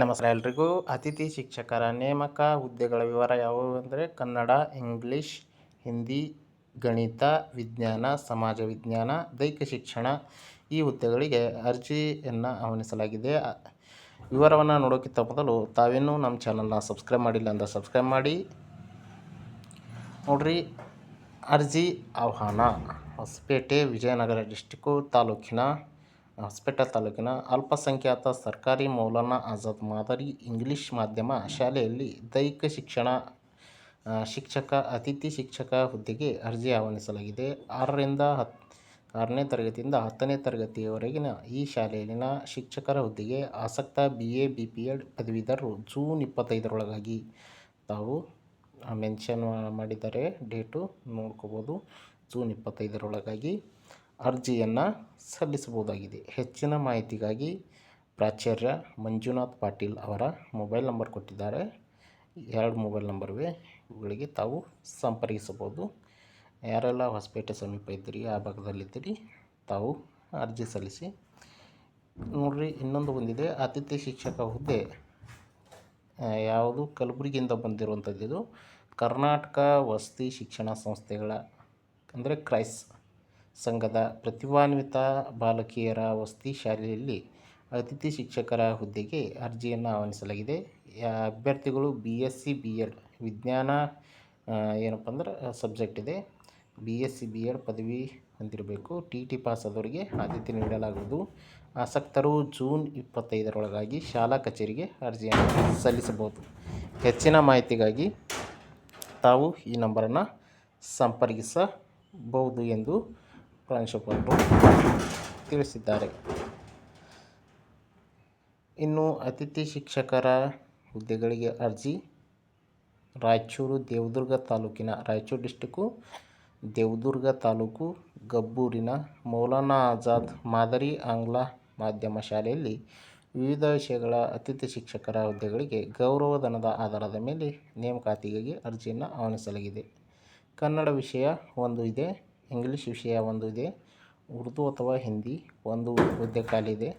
ನಮಸ್ಕಾರ ಎಲ್ರಿಗೂ. ಅತಿಥಿ ಶಿಕ್ಷಕರ ನೇಮಕ ಹುದ್ದೆಗಳ ವಿವರ ಯಾವುವು ಅಂದರೆ ಕನ್ನಡ, ಇಂಗ್ಲೀಷ್, ಹಿಂದಿ, ಗಣಿತ, ವಿಜ್ಞಾನ, ಸಮಾಜ ವಿಜ್ಞಾನ, ದೈಹಿಕ ಶಿಕ್ಷಣ ಈ ಹುದ್ದೆಗಳಿಗೆ ಅರ್ಜಿಯನ್ನು ಆಹ್ವಾನಿಸಲಾಗಿದೆ. ವಿವರವನ್ನು ನೋಡೋಕ್ಕಿಂತ ಮೊದಲು ತಾವೇನೂ ನಮ್ಮ ಚಾನಲ್ನ ಸಬ್ಸ್ಕ್ರೈಬ್ ಮಾಡಿಲ್ಲ ಅಂದರೆ ಸಬ್ಸ್ಕ್ರೈಬ್ ಮಾಡಿ. ನೋಡ್ರಿ, ಅರ್ಜಿ ಆಹ್ವಾನ ಹೊಸಪೇಟೆ ವಿಜಯನಗರ ಡಿಸ್ಟಿಕ್ಕು ತಾಲೂಕಿನ ಹೊಸಪೇಟೆ ತಾಲೂಕಿನ ಅಲ್ಪಸಂಖ್ಯಾತ ಸರ್ಕಾರಿ ಮೌಲಾನಾ ಆಜಾದ್ ಮಾದರಿ ಇಂಗ್ಲಿಷ್ ಮಾಧ್ಯಮ ಶಾಲೆಯಲ್ಲಿ ದೈಹಿಕ ಶಿಕ್ಷಣ ಶಿಕ್ಷಕ, ಅತಿಥಿ ಶಿಕ್ಷಕ ಹುದ್ದೆಗೆ ಅರ್ಜಿ ಆಹ್ವಾನಿಸಲಾಗಿದೆ. ಆರರಿಂದ ಹತ್ತು ಆರನೇ ತರಗತಿಯಿಂದ ಹತ್ತನೇ ತರಗತಿಯವರೆಗಿನ ಈ ಶಾಲೆಯಲ್ಲಿನ ಶಿಕ್ಷಕರ ಹುದ್ದೆಗೆ ಆಸಕ್ತ B A B P Ed ಪದವೀಧರರು ಜೂನ್ ಇಪ್ಪತ್ತೈದರೊಳಗಾಗಿ ತಾವು ಮೆನ್ಷನ್ ಮಾಡಿದ್ದಾರೆ ಡೇಟು ನೋಡ್ಕೋಬೋದು. ಜೂನ್ ಇಪ್ಪತ್ತೈದರೊಳಗಾಗಿ ಅರ್ಜಿಯನ್ನು ಸಲ್ಲಿಸಬಹುದಾಗಿದೆ. ಹೆಚ್ಚಿನ ಮಾಹಿತಿಗಾಗಿ ಪ್ರಾಚಾರ್ಯ ಮಂಜುನಾಥ್ ಪಾಟೀಲ್ ಅವರ ಮೊಬೈಲ್ ನಂಬರ್ ಕೊಟ್ಟಿದ್ದಾರೆ. ಎರಡು ಮೊಬೈಲ್ ನಂಬರ್ವೆ. ಇವುಗಳಿಗೆ ತಾವು ಸಂಪರ್ಕಿಸಬಹುದು. ಯಾರೆಲ್ಲ ಹೊಸಪೇಟೆ ಸಮೀಪ ಇದ್ದೀರಿ, ಆ ಭಾಗದಲ್ಲಿದ್ದೀರಿ, ತಾವು ಅರ್ಜಿ ಸಲ್ಲಿಸಿ. ನೋಡ್ರಿ, ಇನ್ನೊಂದು ಬಂದಿದೆ. ಅತಿಥಿ ಶಿಕ್ಷಕ ಹುದ್ದೆ. ಯಾವುದು? ಕಲಬುರಗಿಯಿಂದ ಬಂದಿರುವಂಥದ್ದು ಕರ್ನಾಟಕ ವಸತಿ ಶಿಕ್ಷಣ ಸಂಸ್ಥೆಗಳ, ಅಂದರೆ ಕ್ರೈಸ್. ಸಂಘದ ಪ್ರತಿಭಾನ್ವಿತ ಬಾಲಕಿಯರ ವಸತಿ ಶಾಲೆಯಲ್ಲಿ ಅತಿಥಿ ಶಿಕ್ಷಕರ ಹುದ್ದೆಗೆ ಅರ್ಜಿಯನ್ನು ಆಹ್ವಾನಿಸಲಾಗಿದೆ. ಅಭ್ಯರ್ಥಿಗಳು B S C B Ed ವಿಜ್ಞಾನ ಏನಪ್ಪ ಅಂದ್ರೆ, ಸಬ್ಜೆಕ್ಟ್ ಇದೆ. B S C B Ed ಪದವಿ ಹೊಂದಿರಬೇಕು. ಟಿ ಟಿ ಪಾಸ್ ಆದವರಿಗೆ ಆದ್ಯತೆ ನೀಡಲಾಗುವುದು. ಆಸಕ್ತರು ಜೂನ್ ಇಪ್ಪತ್ತೈದರೊಳಗಾಗಿ ಶಾಲಾ ಕಚೇರಿಗೆ ಅರ್ಜಿಯನ್ನು ಸಲ್ಲಿಸಬಹುದು. ಹೆಚ್ಚಿನ ಮಾಹಿತಿಗಾಗಿ ತಾವು ಈ ನಂಬರನ್ನು ಸಂಪರ್ಕಿಸಬಹುದು ಎಂದು ಪ್ರಾಂಶುಪಾಲರು ತಿಳಿಸಿದ್ದಾರೆ. ಇನ್ನು ಅತಿಥಿ ಶಿಕ್ಷಕರ ಹುದ್ದೆಗಳಿಗೆ ಅರ್ಜಿ. ರಾಯಚೂರು ದೇವದುರ್ಗ ತಾಲೂಕಿನ ರಾಯಚೂರು ಡಿಸ್ಟಿಕ್ಕು ದೇವದುರ್ಗ ತಾಲೂಕು ಗಬ್ಬೂರಿನ ಮೌಲಾನಾ ಆಜಾದ್ ಮಾದರಿ ಆಂಗ್ಲ ಮಾಧ್ಯಮ ಶಾಲೆಯಲ್ಲಿ ವಿವಿಧ ವಿಷಯಗಳ ಅತಿಥಿ ಶಿಕ್ಷಕರ ಹುದ್ದೆಗಳಿಗೆ ಗೌರವಧನದ ಆಧಾರದ ಮೇಲೆ ನೇಮಕಾತಿಗಾಗಿ ಅರ್ಜಿಯನ್ನು ಆಹ್ವಾನಿಸಲಾಗಿದೆ. ಕನ್ನಡ ವಿಷಯ ಒಂದು ಇದೆ. ಇಂಗ್ಲೀಷ್ ವಿಷಯ ಒಂದು ಇದೆ, ಉರ್ದು ಅಥವಾ ಹಿಂದಿ ಒಂದು ಹುದ್ದೆ ಖಾಲಿ ಇದೆ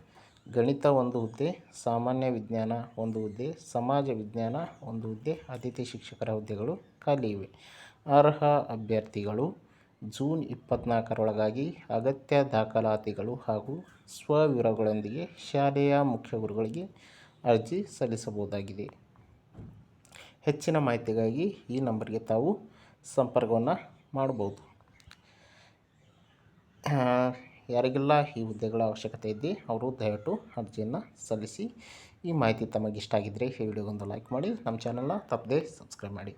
ಗಣಿತ ಒಂದು ಹುದ್ದೆ, ಸಾಮಾನ್ಯ ವಿಜ್ಞಾನ ಒಂದು ಹುದ್ದೆ, ಸಮಾಜ ವಿಜ್ಞಾನ ಒಂದು ಹುದ್ದೆ ಅತಿಥಿ ಶಿಕ್ಷಕರ ಹುದ್ದೆಗಳು ಖಾಲಿ ಇವೆ. ಅರ್ಹ ಅಭ್ಯರ್ಥಿಗಳು ಜೂನ್ ಇಪ್ಪತ್ನಾಲ್ಕರೊಳಗಾಗಿ ಅಗತ್ಯ ದಾಖಲಾತಿಗಳು ಹಾಗೂ ಸ್ವವಿವರಗಳೊಂದಿಗೆ ಶಾಲೆಯ ಮುಖ್ಯ ಗುರುಗಳಿಗೆ ಅರ್ಜಿ ಸಲ್ಲಿಸಬಹುದಾಗಿದೆ. ಹೆಚ್ಚಿನ ಮಾಹಿತಿಗಾಗಿ ಈ ನಂಬರ್ಗೆ ತಾವು ಸಂಪರ್ಕವನ್ನು ಮಾಡ್ಬೋದು. ಯಾರಿಗೆಲ್ಲ ಈ ಹುದ್ದೆಗಳ ಅವಶ್ಯಕತೆ ಇದೆ, ಅವರು ದಯವಿಟ್ಟು ಅರ್ಜಿಯನ್ನು ಸಲ್ಲಿಸಿ. ಈ ಮಾಹಿತಿ ತಮಗಿಷ್ಟ ಆಗಿದ್ದರೆ ಈ ವಿಡಿಯೋಗೊಂದು ಲೈಕ್ ಮಾಡಿ, ನಮ್ಮ ಚಾನಲ್ನ ತಪ್ಪದೆ ಸಬ್ಸ್ಕ್ರೈಬ್ ಮಾಡಿ.